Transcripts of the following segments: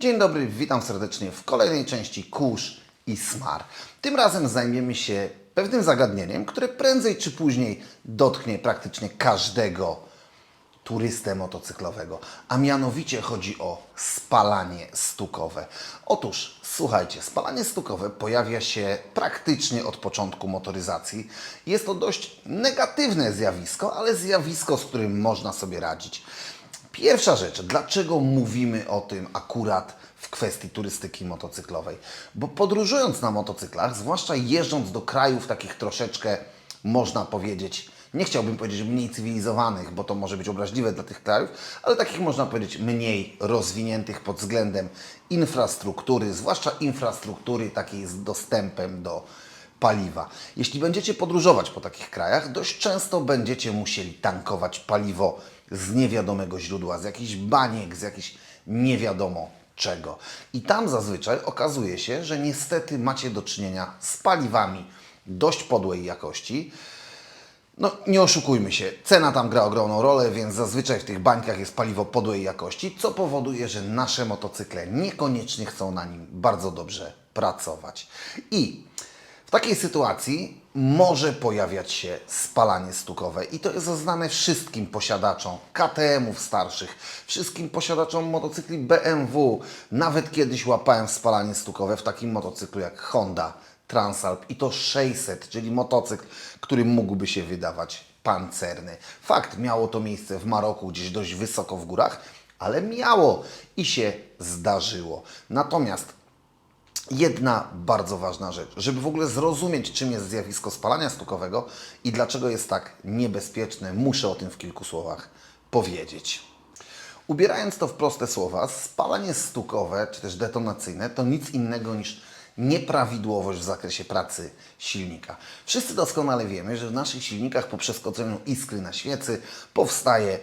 Dzień dobry, witam serdecznie w kolejnej części Kurz i Smar. Tym razem zajmiemy się pewnym zagadnieniem, które prędzej czy później dotknie praktycznie każdego turystę motocyklowego, a mianowicie chodzi o spalanie stukowe. Otóż, słuchajcie, spalanie stukowe pojawia się praktycznie od początku motoryzacji. Jest to dość negatywne zjawisko, ale zjawisko, z którym można sobie radzić. Pierwsza rzecz, dlaczego mówimy o tym akurat w kwestii turystyki motocyklowej? Bo podróżując na motocyklach, zwłaszcza jeżdżąc do krajów takich troszeczkę, można powiedzieć, nie chciałbym powiedzieć mniej cywilizowanych, bo to może być obraźliwe dla tych krajów, ale takich można powiedzieć mniej rozwiniętych pod względem infrastruktury, zwłaszcza infrastruktury takiej z dostępem do paliwa. Jeśli będziecie podróżować po takich krajach, dość często będziecie musieli tankować paliwo z niewiadomego źródła, z jakichś baniek, z jakichś nie wiadomo czego. I tam zazwyczaj okazuje się, że niestety macie do czynienia z paliwami dość podłej jakości. No, nie oszukujmy się, cena tam gra ogromną rolę, więc zazwyczaj w tych bańkach jest paliwo podłej jakości, co powoduje, że nasze motocykle niekoniecznie chcą na nim bardzo dobrze pracować. I w takiej sytuacji może pojawiać się spalanie stukowe i to jest znane wszystkim posiadaczom KTM-ów starszych, wszystkim posiadaczom motocykli BMW. Nawet kiedyś łapałem spalanie stukowe w takim motocyklu jak Honda Transalp i to 600, czyli motocykl, który mógłby się wydawać pancerny. Fakt, miało to miejsce w Maroku, gdzieś dość wysoko w górach, ale miało i się zdarzyło. Natomiast jedna bardzo ważna rzecz, żeby w ogóle zrozumieć, czym jest zjawisko spalania stukowego i dlaczego jest tak niebezpieczne, muszę o tym w kilku słowach powiedzieć. Ubierając to w proste słowa, spalanie stukowe czy też detonacyjne to nic innego niż nieprawidłowość w zakresie pracy silnika. Wszyscy doskonale wiemy, że w naszych silnikach po przeskoczeniu iskry na świecy powstaje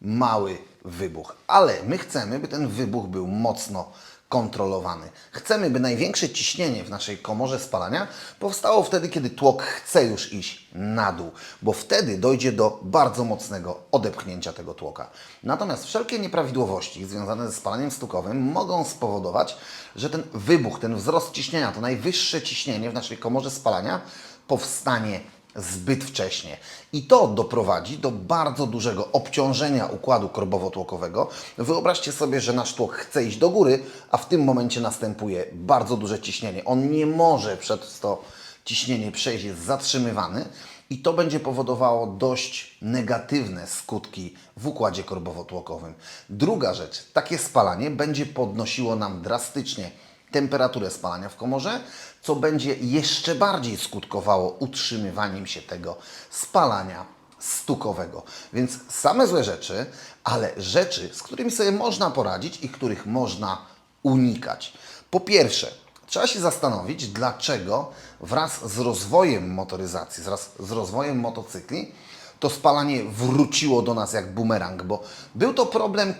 mały wybuch, ale my chcemy, by ten wybuch był mocno kontrolowany. Chcemy, by największe ciśnienie w naszej komorze spalania powstało wtedy, kiedy tłok chce już iść na dół, bo wtedy dojdzie do bardzo mocnego odepchnięcia tego tłoka. Natomiast wszelkie nieprawidłowości związane ze spalaniem stukowym mogą spowodować, że ten wybuch, ten wzrost ciśnienia, to najwyższe ciśnienie w naszej komorze spalania powstanie zbyt wcześnie. I to doprowadzi do bardzo dużego obciążenia układu korbowo-tłokowego. Wyobraźcie sobie, że nasz tłok chce iść do góry, a w tym momencie następuje bardzo duże ciśnienie. On nie może przez to ciśnienie przejść, jest zatrzymywany i to będzie powodowało dość negatywne skutki w układzie korbowo-tłokowym. Druga rzecz, takie spalanie będzie podnosiło nam drastycznie temperaturę spalania w komorze, co będzie jeszcze bardziej skutkowało utrzymywaniem się tego spalania stukowego. Więc same złe rzeczy, ale rzeczy, z którymi sobie można poradzić i których można unikać. Po pierwsze, trzeba się zastanowić, dlaczego wraz z rozwojem motoryzacji, wraz z rozwojem motocykli, to spalanie wróciło do nas jak bumerang, bo był to problem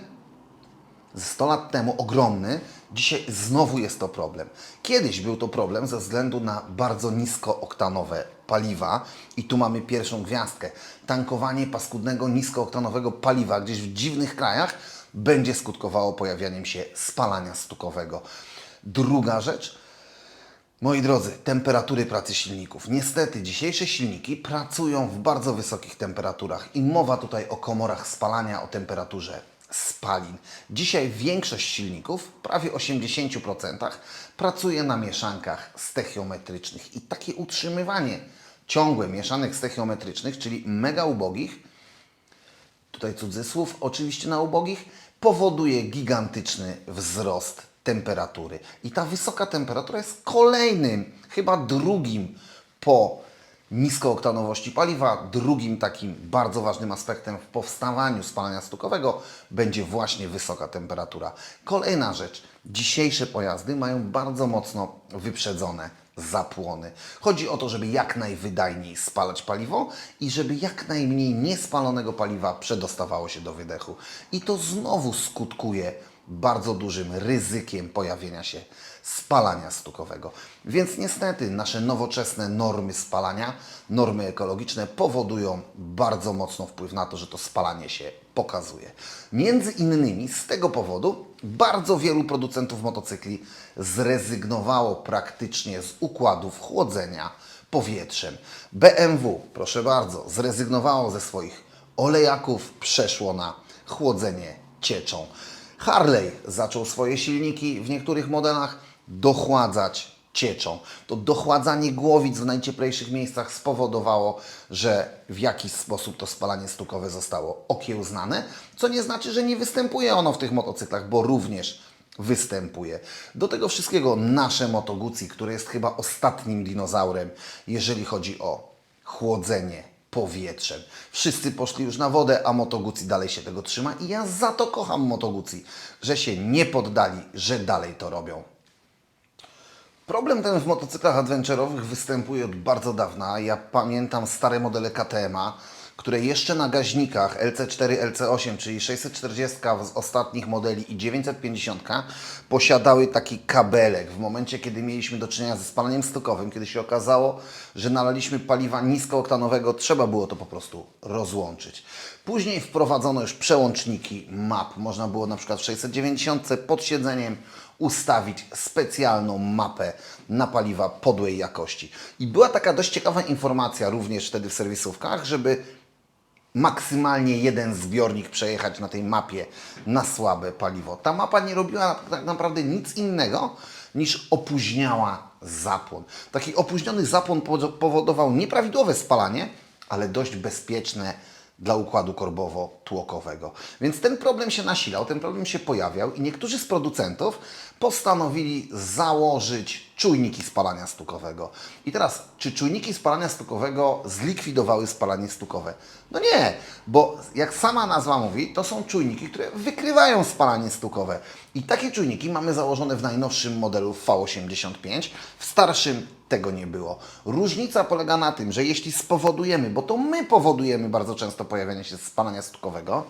100 lat temu ogromny, dzisiaj znowu jest to problem. Kiedyś był to problem ze względu na bardzo niskooktanowe paliwa i tu mamy pierwszą gwiazdkę. Tankowanie paskudnego niskooktanowego paliwa gdzieś w dziwnych krajach będzie skutkowało pojawianiem się spalania stukowego. Druga rzecz, Moi drodzy, temperatury pracy silników. Niestety dzisiejsze silniki pracują w bardzo wysokich temperaturach i mowa tutaj o komorach spalania o temperaturze spalin. Dzisiaj większość silników, prawie 80%, pracuje na mieszankach stechiometrycznych i takie utrzymywanie ciągłe mieszanek stechiometrycznych, czyli mega ubogich, tutaj cudzysłów, oczywiście na ubogich, powoduje gigantyczny wzrost temperatury. I ta wysoka temperatura jest kolejnym, chyba drugim po niskooktanowości paliwa, drugim takim bardzo ważnym aspektem w powstawaniu spalania stukowego będzie właśnie wysoka temperatura. Kolejna rzecz. Dzisiejsze pojazdy mają bardzo mocno wyprzedzone zapłony. Chodzi o to, żeby jak najwydajniej spalać paliwo i żeby jak najmniej niespalonego paliwa przedostawało się do wydechu. I to znowu skutkuje bardzo dużym ryzykiem pojawienia się spalania stukowego. Więc niestety nasze nowoczesne normy spalania, normy ekologiczne powodują bardzo mocno wpływ na to, że to spalanie się pokazuje. Między innymi z tego powodu bardzo wielu producentów motocykli zrezygnowało praktycznie z układów chłodzenia powietrzem. BMW, proszę bardzo, zrezygnowało ze swoich olejaków, przeszło na chłodzenie cieczą. Harley zaczął swoje silniki w niektórych modelach dochładzać cieczą. To dochładzanie głowic w najcieplejszych miejscach spowodowało, że w jakiś sposób to spalanie stukowe zostało okiełznane, co nie znaczy, że nie występuje ono w tych motocyklach, bo również występuje. Do tego wszystkiego nasze Moto które jest chyba ostatnim dinozaurem, jeżeli chodzi o chłodzenie powietrzem. Wszyscy poszli już na wodę, a Moto dalej się tego trzyma i ja za to kocham Moto że się nie poddali, że dalej to robią. Problem ten w motocyklach adventurowych występuje od bardzo dawna. Ja pamiętam stare modele KTM-a, które jeszcze na gaźnikach LC4, LC8, czyli 640 z ostatnich modeli i 950 posiadały taki kabelek. W momencie, kiedy mieliśmy do czynienia ze spalaniem stokowym, kiedy się okazało, że nalaliśmy paliwa niskooktanowego, trzeba było to po prostu rozłączyć. Później wprowadzono już przełączniki map. Można było na przykład w 690 pod siedzeniem ustawić specjalną mapę na paliwa podłej jakości. I była taka dość ciekawa informacja również wtedy w serwisówkach, żeby maksymalnie jeden zbiornik przejechać na tej mapie na słabe paliwo. Ta mapa nie robiła tak naprawdę nic innego niż opóźniała zapłon. Taki opóźniony zapłon powo- powodował nieprawidłowe spalanie, ale dość bezpieczne dla układu korbowo-tłokowego. Więc ten problem się nasilał, ten problem się pojawiał i niektórzy z producentów postanowili założyć czujniki spalania stukowego. I teraz, czy czujniki spalania stukowego zlikwidowały spalanie stukowe? No nie, bo jak sama nazwa mówi, to są czujniki, które wykrywają spalanie stukowe. I takie czujniki mamy założone w najnowszym modelu V85, w starszym tego nie było. Różnica polega na tym, że jeśli spowodujemy, bo to my powodujemy bardzo często pojawianie się spalania stukowego,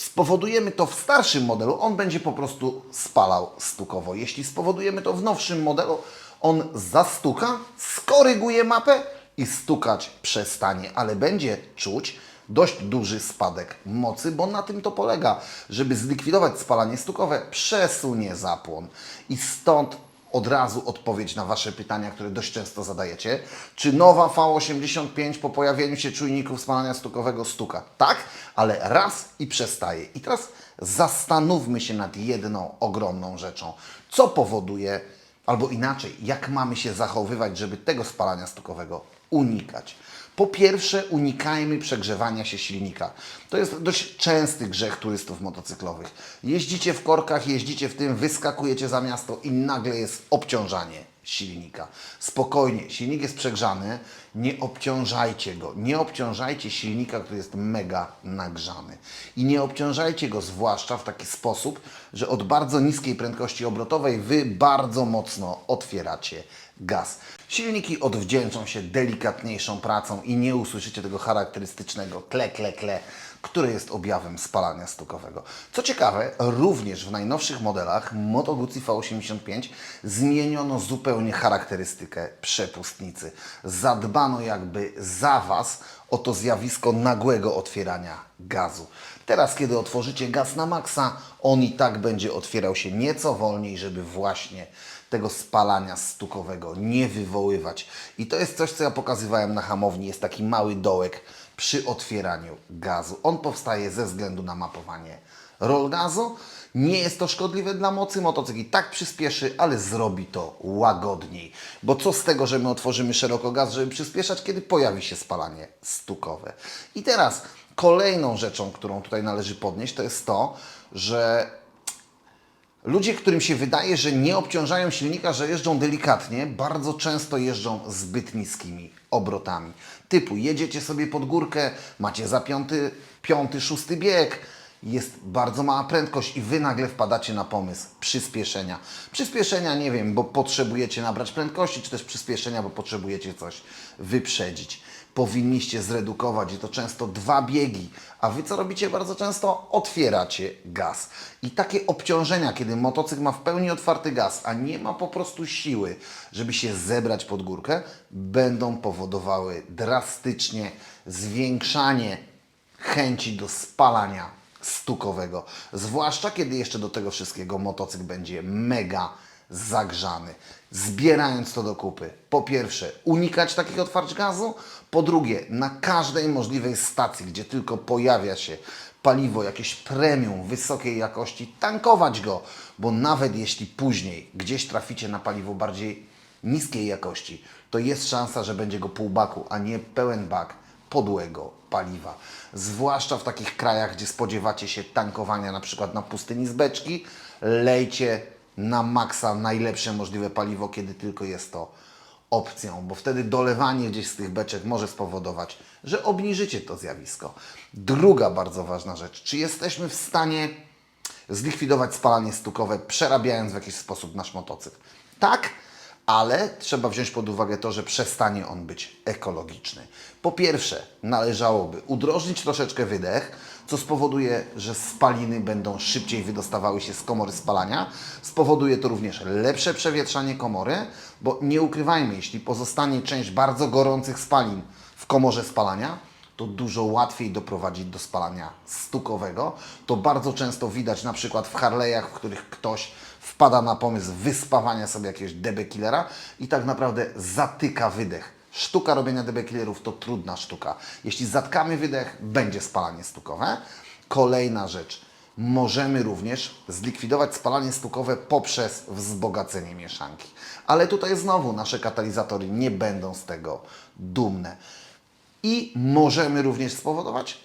spowodujemy to w starszym modelu, on będzie po prostu spalał stukowo. Jeśli spowodujemy to w nowszym modelu, on zastuka, skoryguje mapę i stukać przestanie, ale będzie czuć dość duży spadek mocy, bo na tym to polega. Żeby zlikwidować spalanie stukowe, przesunie zapłon. I stąd od razu odpowiedź na Wasze pytania, które dość często zadajecie. Czy nowa V85 po pojawieniu się czujników spalania stukowego stuka? Tak, ale raz i przestaje. I teraz zastanówmy się nad jedną ogromną rzeczą. Co powoduje, albo inaczej, jak mamy się zachowywać, żeby tego spalania stukowego unikać? Po pierwsze, unikajmy przegrzewania się silnika. To jest dość częsty grzech turystów motocyklowych. Jeździcie w korkach, jeździcie w tym, wyskakujecie za miasto i nagle jest obciążanie silnika. Spokojnie, silnik jest przegrzany, nie obciążajcie go. Nie obciążajcie silnika, który jest mega nagrzany. I nie obciążajcie go zwłaszcza w taki sposób, że od bardzo niskiej prędkości obrotowej wy bardzo mocno otwieracie gaz. Silniki odwdzięczą się delikatniejszą pracą i nie usłyszycie tego charakterystycznego kle, kle, kle, które jest objawem spalania stukowego. Co ciekawe, również w najnowszych modelach Moto Guzzi V85 zmieniono zupełnie charakterystykę przepustnicy. Zadbano jakby za Was o to zjawisko nagłego otwierania gazu. Teraz, kiedy otworzycie gaz na maksa, on i tak będzie otwierał się nieco wolniej, żeby właśnie tego spalania stukowego nie wywoływać. I to jest coś, co ja pokazywałem na hamowni. Jest taki mały dołek przy otwieraniu gazu. On powstaje ze względu na mapowanie rol gazu. Nie jest to szkodliwe dla mocy. Motocykl i tak przyspieszy, ale zrobi to łagodniej. Bo co z tego, że my otworzymy szeroko gaz, żeby przyspieszać, kiedy pojawi się spalanie stukowe. I teraz kolejną rzeczą, którą tutaj należy podnieść, to jest to, że Ludzie, którym się wydaje, że nie obciążają silnika, że jeżdżą delikatnie, bardzo często jeżdżą zbyt niskimi obrotami. Typu jedziecie sobie pod górkę, macie za piąty, piąty, szósty bieg, jest bardzo mała prędkość i Wy nagle wpadacie na pomysł przyspieszenia. Przyspieszenia, nie wiem, bo potrzebujecie nabrać prędkości, czy też przyspieszenia, bo potrzebujecie coś wyprzedzić. Powinniście zredukować i to często dwa biegi, a Wy co robicie bardzo często? Otwieracie gaz. I takie obciążenia, kiedy motocykl ma w pełni otwarty gaz, a nie ma po prostu siły, żeby się zebrać pod górkę, będą powodowały drastycznie zwiększanie chęci do spalania stukowego. Zwłaszcza kiedy jeszcze do tego wszystkiego motocykl będzie mega zagrzany. Zbierając to do kupy, po pierwsze, unikać takich otwarć gazu, po drugie, na każdej możliwej stacji, gdzie tylko pojawia się paliwo, jakieś premium wysokiej jakości, tankować go, bo nawet jeśli później gdzieś traficie na paliwo bardziej niskiej jakości, to jest szansa, że będzie go pół baku, a nie pełen bak podłego paliwa. Zwłaszcza w takich krajach, gdzie spodziewacie się tankowania na przykład na pustyni z beczki, lejcie na maksa najlepsze możliwe paliwo, kiedy tylko jest to opcją, bo wtedy dolewanie gdzieś z tych beczek może spowodować, że obniżycie to zjawisko. Druga bardzo ważna rzecz, czy jesteśmy w stanie zlikwidować spalanie stukowe, przerabiając w jakiś sposób nasz motocykl? Tak, ale trzeba wziąć pod uwagę to, że przestanie on być ekologiczny. Po pierwsze, należałoby udrożnić troszeczkę wydech, co spowoduje, że spaliny będą szybciej wydostawały się z komory spalania. Spowoduje to również lepsze przewietrzanie komory, bo nie ukrywajmy, jeśli pozostanie część bardzo gorących spalin w komorze spalania, to dużo łatwiej doprowadzić do spalania stukowego. To bardzo często widać na przykład w Harley'ach, w których ktoś wpada na pomysł wyspawania sobie jakiegoś DB killera i tak naprawdę zatyka wydech. Sztuka robienia DB to trudna sztuka. Jeśli zatkamy wydech, będzie spalanie stukowe. Kolejna rzecz. Możemy również zlikwidować spalanie stukowe poprzez wzbogacenie mieszanki. Ale tutaj znowu nasze katalizatory nie będą z tego dumne. I możemy również spowodować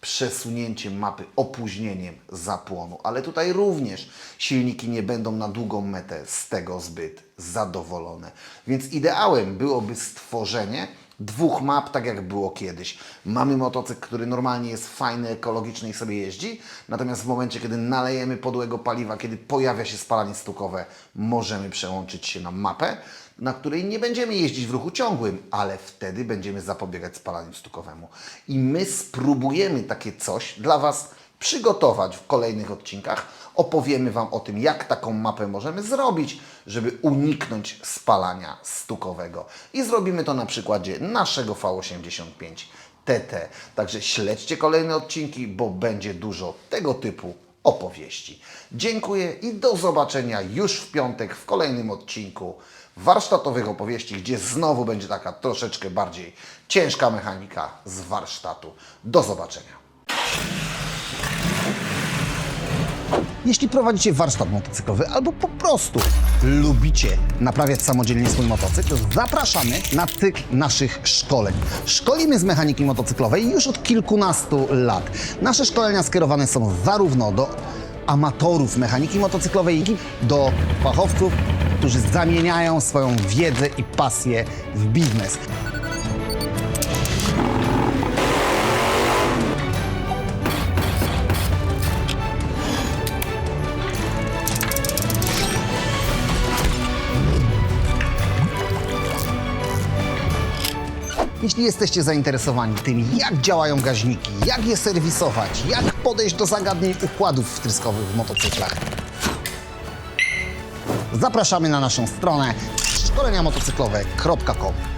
przesunięcie mapy, opóźnieniem zapłonu. Ale tutaj również silniki nie będą na długą metę z tego zbyt zadowolone. Więc ideałem byłoby stworzenie dwóch map, tak jak było kiedyś. Mamy motocykl, który normalnie jest fajny, ekologiczny i sobie jeździ, natomiast w momencie, kiedy nalejemy podłego paliwa, kiedy pojawia się spalanie stukowe, możemy przełączyć się na mapę, na której nie będziemy jeździć w ruchu ciągłym, ale wtedy będziemy zapobiegać spalaniu stukowemu. I my spróbujemy takie coś dla Was przygotować w kolejnych odcinkach. Opowiemy Wam o tym, jak taką mapę możemy zrobić, żeby uniknąć spalania stukowego. I zrobimy to na przykładzie naszego V85 TT. Także śledźcie kolejne odcinki, bo będzie dużo tego typu opowieści. Dziękuję i do zobaczenia już w piątek w kolejnym odcinku warsztatowych opowieści, gdzie znowu będzie taka troszeczkę bardziej ciężka mechanika z warsztatu. Do zobaczenia. Jeśli prowadzicie warsztat motocyklowy albo po prostu lubicie naprawiać samodzielnie swój motocykl, zapraszamy na cykl naszych szkoleń. Szkolimy z mechaniki motocyklowej już od kilkunastu lat. Nasze szkolenia skierowane są zarówno do amatorów mechaniki motocyklowej, jak i do fachowców, którzy zamieniają swoją wiedzę i pasję w biznes. Jeśli jesteście zainteresowani tym, jak działają gaźniki, jak je serwisować, jak podejść do zagadnień układów wtryskowych w motocyklach, zapraszamy na naszą stronę szkoleniamotocyklowe.com.